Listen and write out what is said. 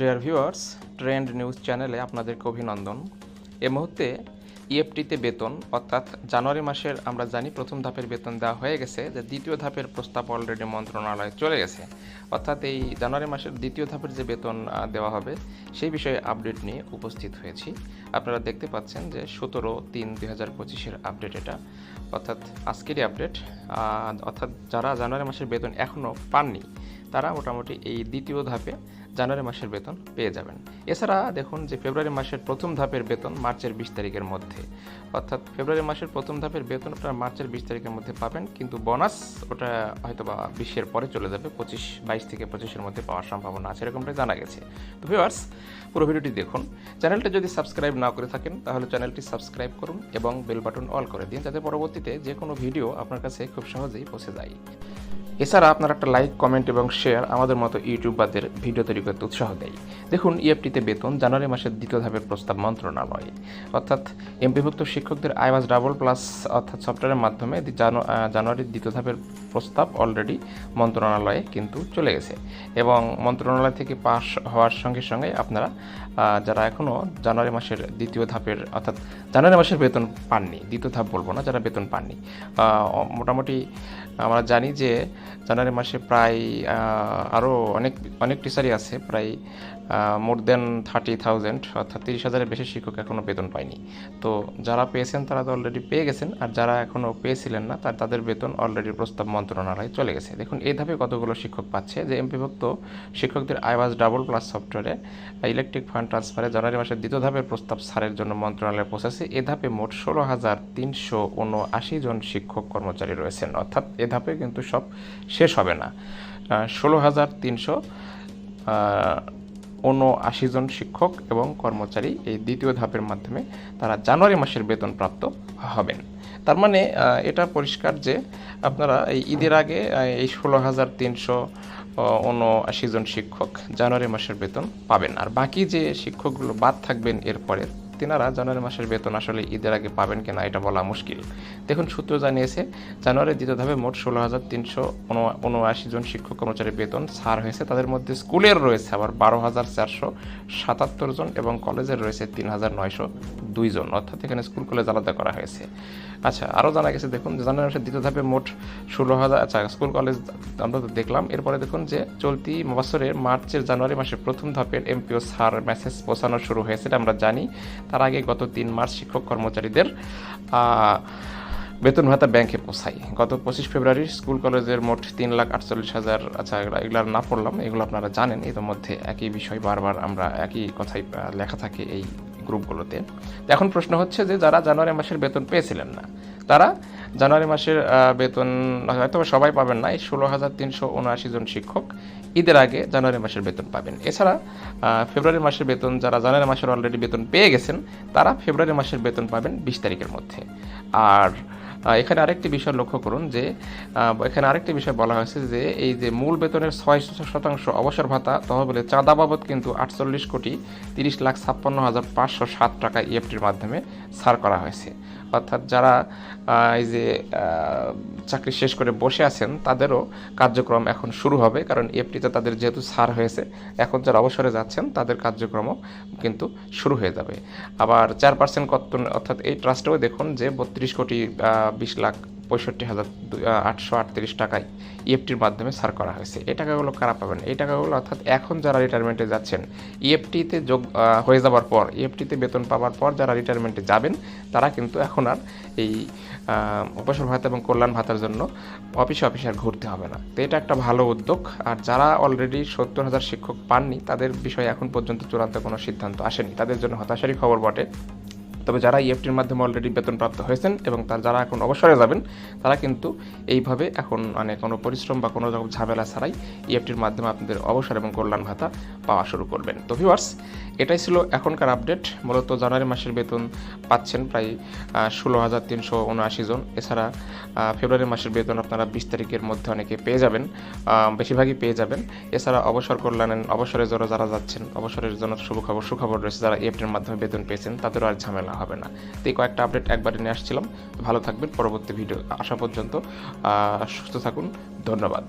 Dear viewers trend news চ্যানেলে আপনাদেরকে অভিনন্দন। এ মুহূর্তে ইএফটিতে বেতন, অর্থাৎ জানুয়ারি মাসের আমরা জানি প্রথম ধাপের বেতন দেওয়া হয়ে গেছে, যে দ্বিতীয় ধাপের প্রস্তাব অলরেডি মন্ত্রণালয়ে চলে গেছে। অর্থাৎ এই জানুয়ারি মাসের দ্বিতীয় ধাপের যে বেতন দেওয়া হবে, সেই বিষয়ে আপডেট নিয়ে উপস্থিত হয়েছি। আপনারা দেখতে পাচ্ছেন যে সতেরো তিন দুই হাজার পঁচিশের আপডেট এটা। অর্থাৎ আজকেরই আপডেট অর্থাৎ যারা জানুয়ারি মাসের বেতন এখনও পাননি, তারা মোটামুটি এই দ্বিতীয় ধাপে জানুয়ারি মাসের বেতন পেয়ে যাবেন। এছাড়া দেখুন যে ফেব্রুয়ারি মাসের প্রথম ধাপের বেতন মার্চের বিশ তারিখের মধ্যে। অর্থাৎ ফেব্রুয়ারি মাসের প্রথম ধাপের বেতন আপনারা মার্চের বিশ তারিখের মধ্যে পাবেন, কিন্তু বোনাস ওটা হয়তো বা বিশের পরে চলে যাবে, পঁচিশ, বাইশ থেকে পঁচিশের মধ্যে পাওয়ার সম্ভাবনা আছে এরকমটাই জানা গেছে। তো ভিউয়ার্স পুরো ভিডিওটি দেখুন। চ্যানেলটা যদি সাবস্ক্রাইব না করে থাকেন, তাহলে চ্যানেলটি সাবস্ক্রাইব করুন এবং বেল বাটন অল করে দিন, যাতে পরবর্তীতে যে কোনো ভিডিও আপনার কাছে খুব সহজেই পৌঁছে যায়। এছাড়া আপনার একটা লাইক কমেন্ট এবং শেয়ার আমাদের মতো ইউটিউবারদের ভিডিও তৈরি করতে উৎসাহ দেয়। দেখুন ইএফটিতে বেতন জানুয়ারি মাসের দ্বিতীয় ধাপের প্রস্তাব মন্ত্রণালয়ে। অর্থাৎ এমপিভুক্ত শিক্ষকদের আইওয়াজ ডাবল প্লাস অর্থাৎ সফটওয়্যারের মাধ্যমে জানু- জানুয়ারির দ্বিতীয় ধাপের প্রস্তাব অলরেডি মন্ত্রণালয়ে কিন্তু চলে গেছে। এবং মন্ত্রণালয় থেকে পাশ হওয়ার সঙ্গে সঙ্গে আপনারা যারা এখনও জানুয়ারি মাসের দ্বিতীয় ধাপের অর্থাৎ জানুয়ারি মাসের বেতন পাননি, দ্বিতীয় ধাপ বলব না, যারা বেতন পাননি মোটামুটি আমরা জানি যে জানুয়ারি মাসে প্রায় আরও অনেক অনেক টিচারই আছে, প্রায় মোর দেন থার্টি থাউজেন্ড অর্থাৎ তিরিশ হাজারের বেশি শিক্ষক এখনও বেতন পায়নি। তো যারা পেয়েছেন তারা তো অলরেডি পেয়ে গেছেন, আর যারা এখনও পেয়েছিলেন না, তার, তাদের বেতন অলরেডি প্রস্তাব মন্ত্রণালয়ে চলে গেছে। দেখুন, এই ধাপে কতগুলো শিক্ষক পাচ্ছে, যে এমপিভুক্ত শিক্ষকদের আইওয়াজ ডাবল প্লাস সফটওয়্যারে ইলেকট্রিক ফান্ড ট্রান্সফারে জানুয়ারি মাসের দ্বিতীয় ধাপের প্রস্তাব সারের জন্য মন্ত্রণালয়ে পৌঁছেছে। এ ধাপে মোট ষোলো হাজার তিনশো উনআশি জন শিক্ষক কর্মচারী রয়েছেন। অর্থাৎ এ ধাপে কিন্তু সব শেষ হবে না। ষোলো হাজার তিনশো উনআশি জন শিক্ষক এবং কর্মচারী এই দ্বিতীয় ধাপের মাধ্যমে তারা জানুয়ারি মাসের বেতন প্রাপ্ত হবেন। তার মানে এটা পরিষ্কার যে আপনারা এই ঈদের আগে এই ষোলো হাজার তিনশো উনআশি জন শিক্ষক জানুয়ারি মাসের বেতন পাবেন। আর বাকি যে শিক্ষকগুলো বাদ থাকবেন এরপরে তিনারা জানুয়ারি মাসের বেতন আসলে ঈদের আগে পাবেন কিনা এটা বলা মুশকিল। দেখুন, সূত্র জানিয়েছে জানুয়ারির দ্বিতীয় ধাপে মোট ষোলো হাজার তিনশো উনআশি জন শিক্ষক কর্মচারীর বেতন ছাড় হয়েছে। তাদের মধ্যে স্কুলের রয়েছে আবার বারো হাজার চারশো সাতাত্তর জন এবং কলেজের রয়েছে তিন হাজার নয়শো দুই জন। অর্থাৎ এখানে স্কুল, কলেজ আলাদা করা হয়েছে। আচ্ছা আরও জানা গেছে, দেখুন জানুয়ারি মাসের দ্বিতীয় ধাপে মোট ষোলো হাজার আচ্ছা স্কুল, কলেজ আমরা তো দেখলাম। এরপরে দেখুন যে চলতি বছরের মার্চের জানুয়ারি মাসের প্রথম ধাপের এমপিও সার মেসেজ পৌঁছানো শুরু হয়েছে আমরা জানি। তার আগে গত তিন মাস শিক্ষক কর্মচারীদের বেতন ভাতা ব্যাংকে পৌঁছায়। গত পঁচিশ ফেব্রুয়ারি স্কুল কলেজের মোট তিন লাখ আটচল্লিশ হাজার আচ্ছা এগুলো এগুলো না পড়লাম, এগুলো আপনারা জানেন ইতিমধ্যে একই বিষয় বারবার আমরা একই কথাই লেখা থাকে এই গ্রুপগুলোতে। এখন প্রশ্ন হচ্ছে যে যারা জানুয়ারি মাসের বেতন পেয়েছিলেন না, তারা জানুয়ারি মাসের বেতন হয়তো সবাই পাবেন না। এই ষোলো হাজার তিনশো উনআশি জন শিক্ষক ঈদের আগে জানুয়ারি মাসের বেতন পাবেন। এছাড়া ফেব্রুয়ারি মাসের বেতন যারা জানুয়ারি মাসের অলরেডি বেতন পেয়ে গেছেন, তারা ফেব্রুয়ারি মাসের বেতন পাবেন বিশ তারিখের মধ্যে। আর এখানে আরেকটি বিষয় লক্ষ্য করুন যে এখানে আরেকটি বিষয় বলা হয়েছে যে, এই যে মূল বেতনের ছয় শতাংশ অবসর ভাতা তহবিলে চাঁদা বাবদ কিন্তু আটচল্লিশ কোটি তিরিশ লাখ ছাপ্পান্ন হাজার পাঁচশো সাত টাকা ইএফটির মাধ্যমে ছাড় করা হয়েছে। অর্থাৎ যারা এই যে চাকরি শেষ করে বসে আছেন, তাদেরও কার্যক্রম এখন শুরু হবে, কারণ এফটিতে তাদের যেহেতু ছাড় হয়েছে, এখন যারা অবসরে যাচ্ছেন, তাদের কার্যক্রমও কিন্তু শুরু হয়ে যাবে। আবার চার পার্সেন্ট কর্তন, অর্থাৎ এই ট্রাস্টেও দেখুন যে বত্রিশ কোটি বিশ লাখ পঁয়ষট্টি হাজার আটশো আটত্রিশ টাকায় ইএফটির মাধ্যমে ছাড় করা হয়েছে। এই টাকাগুলো কারা পাবেন? এই টাকাগুলো অর্থাৎ এখন যারা রিটায়ারমেন্টে যাচ্ছেন ইএফটিতে যোগ হয়ে যাবার পর ইএফটিতে বেতন পাওয়ার পর যারা রিটায়ারমেন্টে যাবেন, তারা কিন্তু এখন আর এই অবসর ভাতা এবং কল্যাণ ভাতার জন্য অফিসে অফিসে আর ঘুরতে হবে না। তো এটা একটা ভালো উদ্যোগ। আর যারা অলরেডি সত্তর হাজার শিক্ষক পাননি, তাদের বিষয়ে এখন পর্যন্ত চূড়ান্ত কোনো সিদ্ধান্ত আসেনি। তাদের জন্য হতাশারই খবর বটে। তবে যারা ইএফটির মাধ্যমে অলরেডি বেতনপ্রাপ্ত হয়েছেন এবং তার যারা এখন অবসরে যাবেন, তারা কিন্তু এইভাবে এখন মানে কোনো পরিশ্রম বা কোনো রকম ঝামেলা ছাড়াই ইএফটির মাধ্যমে আপনাদের অবসর এবং কল্যাণ ভাতা পাওয়া শুরু করবেন। তো ভিউয়ার্স এটাই ছিল এখনকার আপডেট মূলত জানুয়ারি মাসের বেতন পাচ্ছেন প্রায় ষোলো হাজার তিনশো উনআশি জন। এছাড়া ফেব্রুয়ারি মাসের বেতন আপনারা বিশ তারিখের মধ্যে অনেকে পেয়ে যাবেন বেশিরভাগই পেয়ে যাবেন। এছাড়া অবসর কল্যাণের, অবসরের জন্য যারা যাচ্ছেন, অবসরের জন্য শুভ খবর সুখবর রয়েছে, যারা ইএফটির মাধ্যমে বেতন পেয়েছেন, তাদেরও আর ঝামেলা হবে না। তো এই কয়েকটা আপডেট একবারে নিয়ে আসছিলাম। ভালো থাকবেন, পরবর্তী ভিডিও আসা পর্যন্ত। সুস্থ থাকুন, ধন্যবাদ।